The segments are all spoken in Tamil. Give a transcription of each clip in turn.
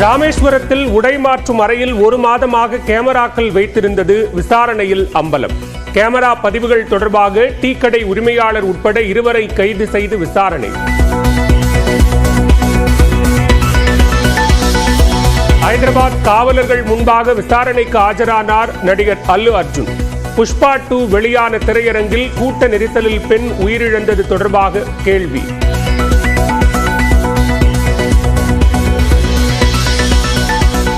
ராமேஸ்வரத்தில் உடை மாற்றும் அறையில் ஒரு மாதமாக கேமராக்கள் வைத்திருந்தது விசாரணையில் அம்பலம். கேமரா பதிவுகள் தொடர்பாக டீ கடை உரிமையாளர் உட்பட இருவரை கைது செய்து விசாரணை. ஹைதராபாத் காவலர்கள் முன்பாக விசாரணைக்கு ஆஜரானார் நடிகர் அல்லு அர்ஜுன். புஷ்பா டூ வெளியான திரையரங்கில் கூட்ட நெரிசலில் பெண் உயிரிழந்தது தொடர்பாக கேள்வி.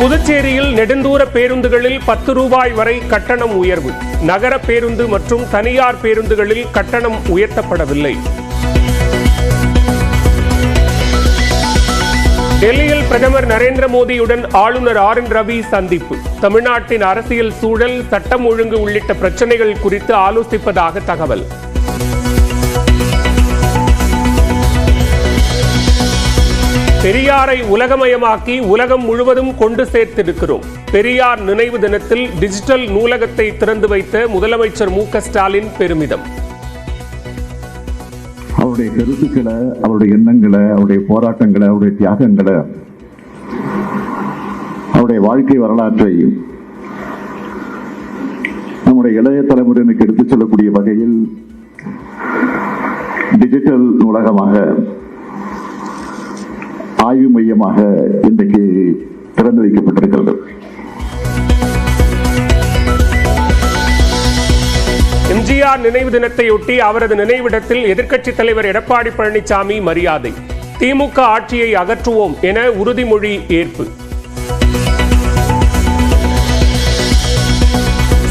புதுச்சேரியில் நெடுந்தூர பேருந்துகளில் பத்து ரூபாய் வரை கட்டணம் உயர்வு. நகர பேருந்து மற்றும் தனியார் பேருந்துகளில் கட்டணம் உயர்த்தப்படவில்லை. டெல்லியில் பிரதமர் நரேந்திர மோடியுடன் ஆளுநர் ஆர் என் ரவி சந்திப்பு. தமிழ்நாட்டின் அரசியல் சூழல் சட்டம் ஒழுங்கு உள்ளிட்ட பிரச்சனைகள் குறித்து ஆலோசிப்பதாக தகவல். பெரியாரை உலகமயமாக்கி உலகம் முழுவதும் கொண்டு சேர்த்திருக்கிறோம். பெரியார் நினைவு தினத்தில் டிஜிட்டல் நூலகத்தை திறந்து வைத்த முதலமைச்சர் மு ஸ்டாலின் பெருமிதம். அவருடைய கருத்துக்களை அவருடைய எண்ணங்களை அவருடைய போராட்டங்களை அவருடைய தியாகங்களை அவருடைய வாழ்க்கை வரலாற்றை நம்முடைய இளைய தலைமுறையினருக்கு எடுத்துச் சொல்லக்கூடிய வகையில் டிஜிட்டல் நூலகமாக ஆய்வு மையமாக இன்றைக்கு திறந்து வைக்கப்பட்டிருக்கிறது. எம்ஜிஆர் நினைவு தினத்தையொட்டி அவரது நினைவிடத்தில் எதிர்க்கட்சித் தலைவர் எடப்பாடி பழனிசாமி மரியாதை. திமுக ஆட்சியை அகற்றுவோம் என உறுதிமொழி ஏற்பு.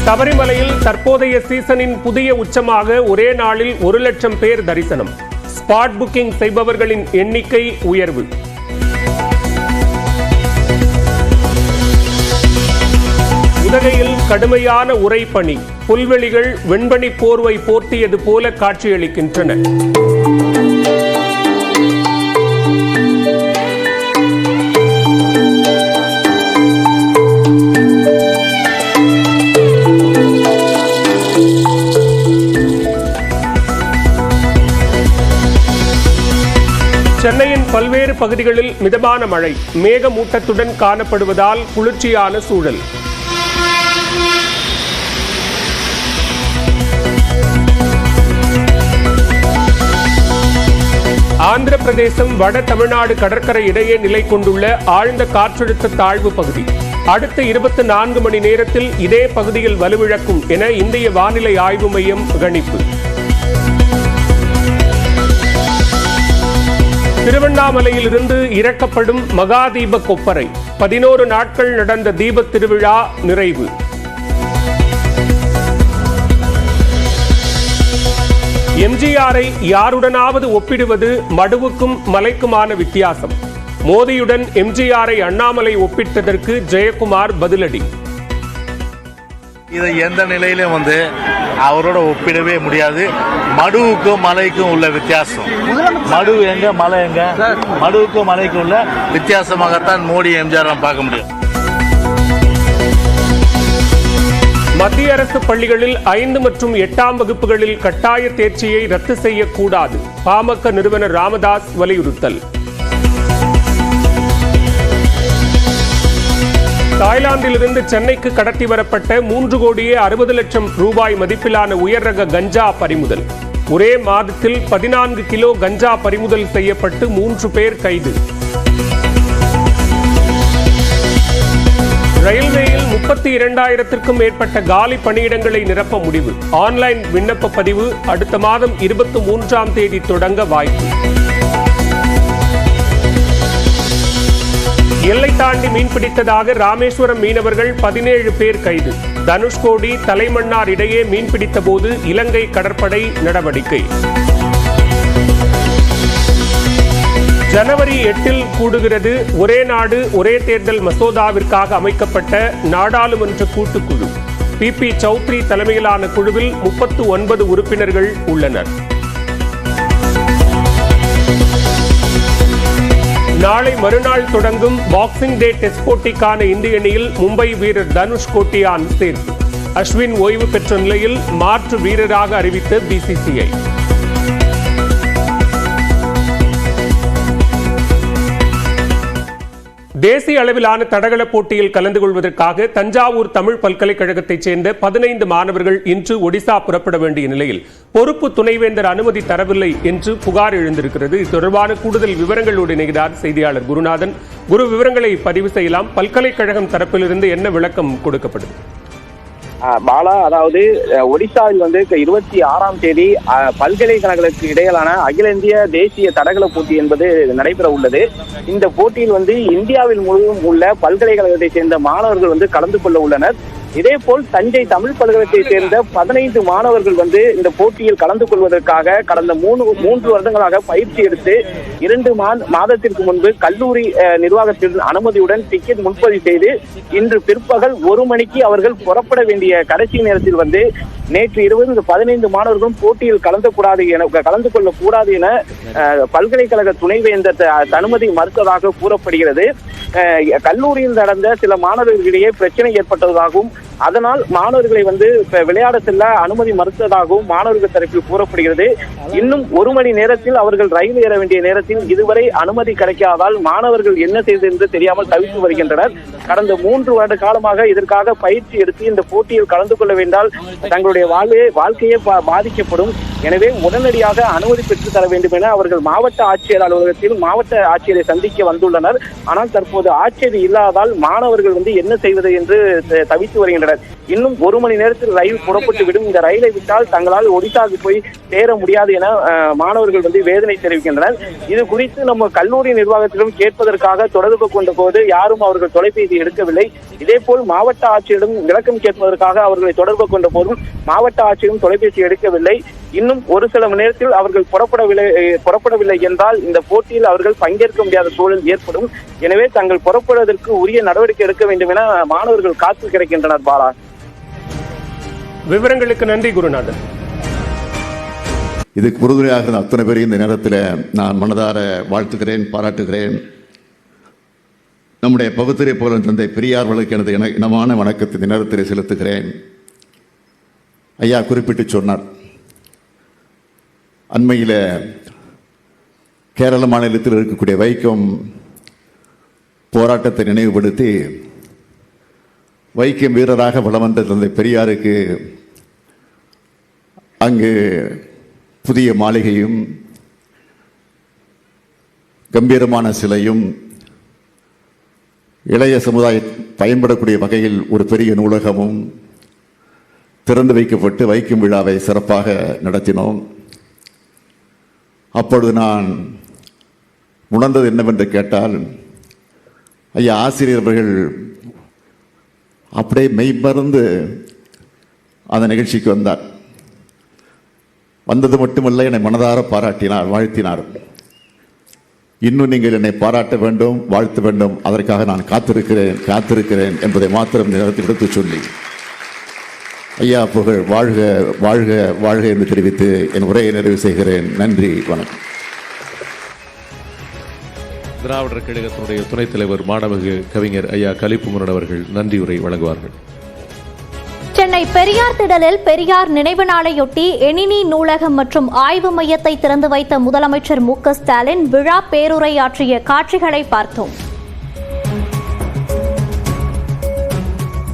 சபரிமலையில் தற்போதைய சீசனின் புதிய உச்சமாக ஒரே நாளில் ஒரு லட்சம் பேர் தரிசனம். ஸ்பாட் புக்கிங் செய்பவர்களின் எண்ணிக்கை உயர்வு. உதகையில் கடுமையான உரைப்பணி புல்வெளிகள் வெண்பனி போர்வை போர்த்தியது போல காட்சியளிக்கின்றன. சென்னையின் பல்வேறு பகுதிகளில் மிதமான மழை மேகமூட்டத்துடன் காணப்படுவதால் குளிர்ச்சியான சூழல். ஆந்திர பிரதேசம் வட தமிழ்நாடு கடற்கரை இடையே நிலை கொண்டுள்ள ஆழ்ந்த காற்றழுத்த தாழ்வு பகுதி. அடுத்த இருபத்தி நான்கு மணி நேரத்தில் இதே பகுதியில் வலுவிழக்கும் என இந்திய வானிலை ஆய்வு மையம் கணிப்பு. திருவண்ணாமலையிலிருந்து இறக்கப்படும் மகாதீப கொப்பரை. பதினோரு நாட்கள் நடந்த தீபத் திருவிழா நிறைவு. எம்ஜிஆரை யாருடனாவது ஒப்பிடுவது மடுவுக்கும் மலைக்குமான வித்தியாசம். மோடியுடன் எம்ஜிஆரை அண்ணாமலை ஒப்பிட்டதற்கு ஜெயக்குமார் பதிலடி. இதை எந்த நிலையிலும் வந்து அவரோட ஒப்பிடவே முடியாது. மடுவுக்கும் மலைக்கும் உள்ள வித்தியாசம். மடு எங்க மலை எங்க? மடுவுக்கும் மலைக்கும் உள்ள வித்தியாசமாகத்தான் மோடி எம்ஜிஆர் பார்க்க முடியும். மத்திய அரசு பள்ளிகளில் ஐந்து மற்றும் எட்டாம் வகுப்புகளில் கட்டாய தேர்ச்சியை ரத்து செய்யக்கூடாது. பாமக நிறுவனர் ராமதாஸ் வலியுறுத்தல். தாய்லாந்திலிருந்து சென்னைக்கு கடத்தி வரப்பட்ட மூன்று கோடியே அறுபது லட்சம் ரூபாய் மதிப்பிலான உயர் ரக கஞ்சா பறிமுதல். ஒரே மாதத்தில் பதினான்கு கிலோ கஞ்சா பறிமுதல் செய்யப்பட்டு மூன்று பேர் கைது. ரயில்வே முப்பத்தி இரண்டாயிரத்திற்கும் மேற்பட்ட காலி பணியிடங்களை நிரப்ப முடிவு. ஆன்லைன் விண்ணப்ப பதிவு அடுத்த மாதம் இருபத்தி மூன்றாம் தேதி தொடங்க வாய்ப்பு. எல்லை தாண்டி மீன்பிடித்ததாக ராமேஸ்வரம் மீனவர்கள் பதினேழு பேர் கைது. தனுஷ்கோடி தலைமன்னார் இடையே மீன்பிடித்த போது இலங்கை கடற்படை நடவடிக்கை. ஜனவரி எட்டில் கூடுகிறது ஒரே நாடு ஒரே தேர்தல் மசோதாவிற்காக அமைக்கப்பட்ட நாடாளுமன்ற கூட்டுக்குழு. பி. பி. சௌத்ரி தலைமையிலான குழுவில் முப்பத்து ஒன்பது உறுப்பினர்கள் உள்ளனர். நாளை மறுநாள் தொடங்கும் பாக்ஸிங் டே டெஸ்ட் போட்டிக்கான இந்திய அணியில் மும்பை வீரர் தனுஷ் கோட்டியான் சேர்ப்பு. அஸ்வின் ஓய்வு பெற்ற நிலையில் மாற்று வீரராக அறிவித்த பிசிசிஐ தேசிய அளவிலான தடகள போட்டியில் கலந்து கொள்வதற்காக தஞ்சாவூர் தமிழ் பல்கலைக்கழகத்தைச் சேர்ந்த பதினைந்து மாணவர்கள் இன்று ஒடிசா புறப்பட வேண்டிய நிலையில் பொறுப்பு துணைவேந்தர் அனுமதி தரவில்லை என்று புகார் எழுந்திருக்கிறது. இது தொடர்பான கூடுதல் விவரங்களோடு இணைகிறார் செய்தியாளர் குருநாதன். குரு விவரங்களை பதிவு செய்யலாம். பல்கலைக்கழகம் தரப்பிலிருந்து என்ன விளக்கம் கொடுக்கப்படுது? பாலா அதாவது அஹ், ஒடிசாவில் வந்து இருபத்தி ஆறாம் தேதி பல்கலைக்கழகங்களுக்கு இடையிலான அகில இந்திய தேசிய தடகள போட்டி என்பது நடைபெற உள்ளது. இந்த போட்டியில் வந்து இந்தியாவில் முழுவதும் உள்ள பல்கலைக்கழகத்தை சேர்ந்த மாணவர்கள் வந்து கலந்து கொள்ள உள்ளனர். இதே போல் தஞ்சை தமிழ் பல்கலைக்கழகத்தை சேர்ந்த பதினைந்து மாணவர்கள் வந்து இந்த போட்டியில் கலந்து கொள்வதற்காக கடந்த மூணு மூன்று வருடங்களாக பயிற்சி எடுத்து இரண்டு மா- மாதத்திற்கு முன்பு கல்லூரி நிர்வாகத்தின் அனுமதியுடன் டிக்கெட் முன்பதிவு செய்து இன்று பிற்பகல் ஒரு மணிக்கு அவர்கள் புறப்பட வேண்டிய கடைசி நேரத்தில் வந்து நேற்று இரவு இந்த பதினைந்து மாணவர்களும் போட்டியில் கலந்து கூடாது என கலந்து கொள்ள கூடாது என பல்கலைக்கழக துணைவேந்தர் த- அனுமதி மறுத்ததாக கூறப்படுகிறது. கல்லூரியில் நடந்த சில மாணவர்களிடையே பிரச்சனை ஏற்பட்டதாகவும் அதனால் மாணவர்களை வந்து விளையாட செல்ல அனுமதி மறுத்ததாகவும் மாணவர்கள் தரப்பில் கூறப்படுகிறது. இன்னும் ஒரு மணி நேரத்தில் அவர்கள் ரயில் ஏற வேண்டிய நேரத்தில் இதுவரை அனுமதி கிடைக்காதால் மாணவர்கள் என்ன செய்தது என்று தெரியாமல் தவித்து வருகின்றனர். கடந்த மூன்று வருட காலமாக இதற்காக பயிற்சி எடுத்து இந்த போட்டியில் கலந்து கொள்ள வேண்டால் தங்களுடைய வாழ்வே வாழ்க்கையே பாதிக்கப்படும். எனவே உடனடியாக அனுமதி பெற்று தர வேண்டும் என அவர்கள் மாவட்ட ஆட்சியர் அலுவலகத்தில் மாவட்ட ஆட்சியரை சந்திக்க வந்துள்ளனர். ஆனால் தற்போது ஆட்சியர் இல்லாதால் மாணவர்கள் வந்து என்ன செய்வது என்று த- தவித்து வருகின்றனர். இன்னும் ஒரு மணி நேரத்தில் ரயில் புறப்பட்டு விடும். இந்த ரயிலை விட்டால் தங்களால் ஒடிசாவுக்கு போய் சேர முடியாது என மாணவர்கள் வந்து வேதனை தெரிவிக்கின்றனர். இது குறித்து நம்ம கல்லூரி நிர்வாகத்திலும் கேட்பதற்காக தொடர்பு கொண்ட போது யாரும் அவர்கள் தொலைபேசி எடுக்கவில்லை. இதேபோல் மாவட்ட ஆட்சியரிடம் விளக்கம் கேட்பதற்காக அவர்களை தொடர்பு கொண்ட போதும் மாவட்ட ஆட்சியரும் தொலைபேசி எடுக்கவில்லை. இன்னும் ஒரு சில மணி நேரத்தில் அவர்கள் புறப்படவில்லை புறப்படவில்லை என்றால் இந்த போட்டியில் அவர்கள் பங்கேற்க முடியாத சூழல் ஏற்படும். எனவே தங்கள் புறப்படுவதற்கு உரிய நடவடிக்கை எடுக்க வேண்டும் என மாணவர்கள் காத்து கிடக்கின்றனர் பாலா. விவரங்களுக்கு நன்றி குருநாதன். இதுக்கு உறுதுணையாக அத்தனை பேரையும் இந்த நேரத்தில் நான் மனதார வாழ்த்துகிறேன் பாராட்டுகிறேன். நம்முடைய பகுத்தறிவு போல தந்தை பெரியார்களுக்கு எனது இன இனமான வணக்கத்தை இந்த நேரத்தில் செலுத்துகிறேன். ஐயா குறிப்பிட்டு சொன்னார். அண்மையில் கேரள மாநிலத்தில் இருக்கக்கூடிய வைக்கம் போராட்டத்தை நினைவுபடுத்தி வைக்கம் வீரராக வலம் வந்த தந்தை பெரியாருக்கு அங்கு புதிய மாளிகையும் கம்பீரமான சிலையும் இளைய சமுதாய பயன்படக்கூடிய வகையில் ஒரு பெரிய நூலகமும் திறந்து வைக்கப்பட்டு வைக்கும் விழாவை சிறப்பாக நடத்தினோம். அப்பொழுது நான் உணர்ந்தது என்னவென்று கேட்டால் ஐயா ஆசிரியர் அவர்கள் அப்படியே மெய்மறந்து அந்த நிகழ்ச்சிக்கு வந்தார். வந்தது மட்டுமல்ல என்னை மனதார பாராட்டினார் வாழ்த்தினார். இன்னும் நீங்கள் என்னை பாராட்ட வேண்டும் வாழ்த்த வேண்டும் அதற்காக நான் காத்திருக்கிறேன் காத்திருக்கிறேன் என்பதை மாத்திரம் இந்த நேரத்தில் சொல்லி ஐயா புகழ். வாழ்க வாழ்க வாழ்க என்று தெரிவித்து என் உரையை நிறைவு செய்கிறேன். நன்றி வணக்கம். திராவிடர் கழகத்தினுடைய துணைத் தலைவர் மாணவக கவிஞர் ஐயா கலிப்புமுரன் அவர்கள் நன்றியுரை வழங்குவார்கள். சென்னை பெரியார் திடலில் பெரியார் நினைவு நாளையொட்டி எணினி நூலகம் மற்றும் ஆய்வு மையத்தை திறந்து வைத்த முதலமைச்சர் மு க ஸ்டாலின் விழா பேருரையாற்றிய காட்சிகளை பார்த்தோம்.